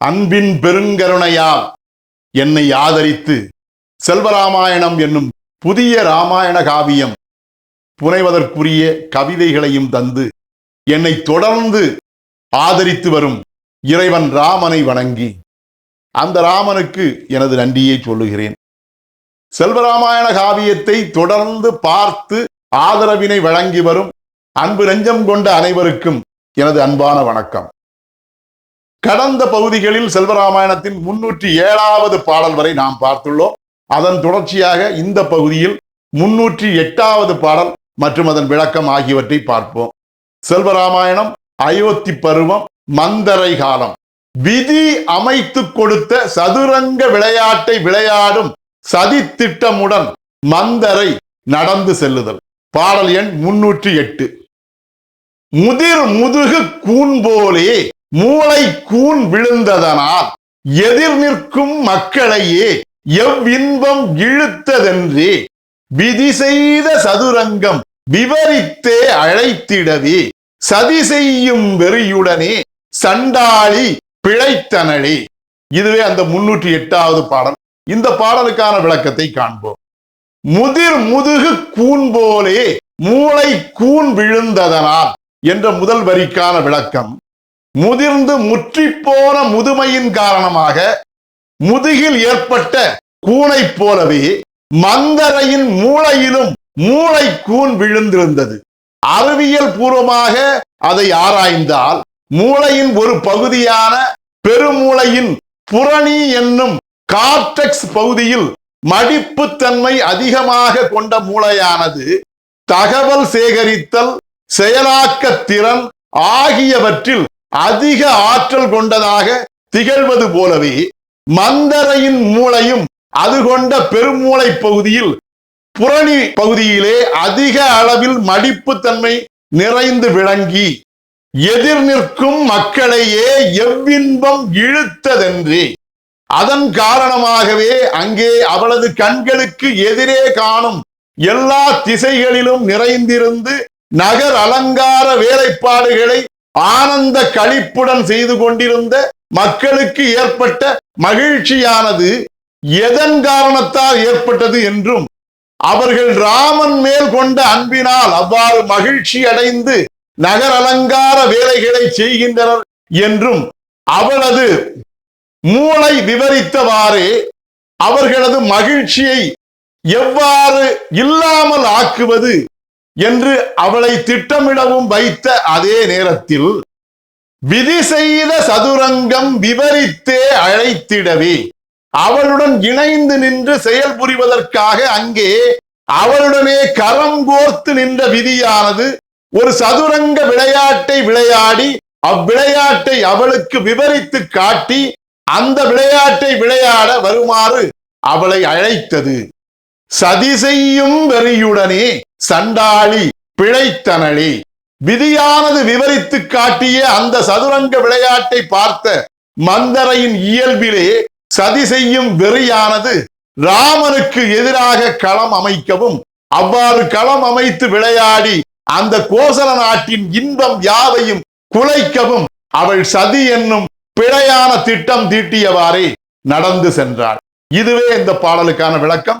அன்பின் பெருங்கருணையால் என்னை ஆதரித்து செல்வராமாயணம் என்னும் புதிய ராமாயண காவியம் புனைவதற்குரிய கவிதைகளையும் தந்து என்னை தொடர்ந்து ஆதரித்து வரும் இறைவன் ராமனை வணங்கி அந்த ராமனுக்கு எனது நன்றியை சொல்லுகிறேன். செல்வராமாயண காவியத்தை தொடர்ந்து பார்த்து ஆதரவினை வழங்கி வரும் அன்பு நெஞ்சம் கொண்ட அனைவருக்கும் எனது அன்பான வணக்கம். கடந்த பகுதிகளில் செல்வராமாயணத்தின் முன்னூற்றி ஏழாவது பாடல் வரை நாம் பார்த்துள்ளோம். அதன் தொடர்ச்சியாக இந்த பகுதியில் முன்னூற்றி எட்டாவது பாடல் மற்றும் அதன் விளக்கம் ஆகியவற்றை பார்ப்போம். செல்வராமாயணம் அயோத்தி பருவம் மந்தரை காலம். விதி அமைத்து கொடுத்த சதுரங்க விளையாட்டை விளையாடும் சதி திட்டமுடன் மந்தரை நடந்து செல்லுதல். பாடல் எண் முன்னூற்றி எட்டு. முதிர் முதுகு கூன் போலே மூளை கூன் விழுந்ததனால் எதிர் நிற்கும் மக்களையே எவ்வின்பம் இழுத்ததென்று விதி செய்த சதுரங்கம் விவரித்தே அழைத்திடவே சதி செய்யும் வெறியுடனே சண்டாளி பிழைத்தனளே. இதுவே அந்த முன்னூற்றி எட்டாவது பாடல். இந்த பாடலுக்கான விளக்கத்தை காண்போம். முதிர் முதுகு கூன் போலே மூளை கூன் விழுந்ததனால் என்ற முதல் வரிக்கான விளக்கம் முதிர்ந்து முற்றிப்போன முதுமையின் காரணமாக முதுகில் ஏற்பட்ட கூனைப் போலவே மந்தரையின் மூளையிலும் மூளை கூன் விழுந்திருந்தது. அறிவியல் பூர்வமாக அதை ஆராய்ந்தால் மூளையின் ஒரு பகுதியான பெருமூளையின் புரணி என்னும் கார்டெக்ஸ் பகுதியில் மடிப்புத்தன்மை அதிகமாக கொண்ட மூளையானது தகவல் சேகரித்தல் செயலாக்க திறன் ஆகியவற்றில் அதிக ஆற்றல் கொண்டதாக திகழ்வது போலவே மந்தரையின் மூளையும் அது கொண்ட பெருமூளை பகுதியில் புரணி பகுதியிலே அதிக அளவில் மடிப்புத்தன்மை நிறைந்து விளங்கி எதிர் நிற்கும் மக்களையே எவ்வின்பம் இழுத்ததென்று. அதன் காரணமாகவே அங்கே அவளது கண்களுக்கு எதிரே காணும் எல்லா திசைகளிலும் நிறைந்திருந்து நகர் அலங்கார வேலைப்பாடுகளை ஆனந்த களிப்புடன் செய்து கொண்டிருந்த மக்களுக்கு ஏற்பட்ட மகிழ்ச்சியானது எதன் காரணத்தால் ஏற்பட்டது என்றும் அவர்கள் ராமன் மேல் கொண்ட அன்பினால் அவ்வாறு மகிழ்ச்சி அடைந்து நகர் அலங்கார வேலைகளை செய்கின்றனர் என்றும் அவளது மூளை விவரித்தவாறே அவர்களது மகிழ்ச்சியை எவ்வாறு இல்லாமல் ஆக்குவது என்று அவளை திட்டமிடவும் வைத்த அதே நேரத்தில் விதி செய்த சதுரங்கம் விவரித்தே அழைத்திடவே. அவளுடன் இணைந்து நின்று செயல்புரிவதற்காக அங்கே அவளுடனே கரம் கோர்த்து நின்ற விதியானது ஒரு சதுரங்க விளையாட்டை விளையாடி அவ்விளையாட்டை அவளுக்கு விவரித்து காட்டி அந்த விளையாட்டை விளையாட வருமாறு அவளை அழைத்தது. சதி செய்யும் வெறியுடனே சண்டாளி பிழைத்தனளி. விதியானது விவரித்து காட்டிய அந்த சதுரங்க விளையாட்டை பார்த்த மந்தரையின் இயல்பிலே சதி செய்யும் வெறியானது ராமனுக்கு எதிராக களம் அமைக்கவும் அவ்வாறு களம் அமைத்து விளையாடி அந்த கோசல நாட்டின் இன்பம் யாவையும் குலைக்கவும் அவள் சதி என்னும் பிழையான திட்டம் தீட்டியவாறே நடந்து சென்றாள். இதுவே இந்த பாடலுக்கான விளக்கம்.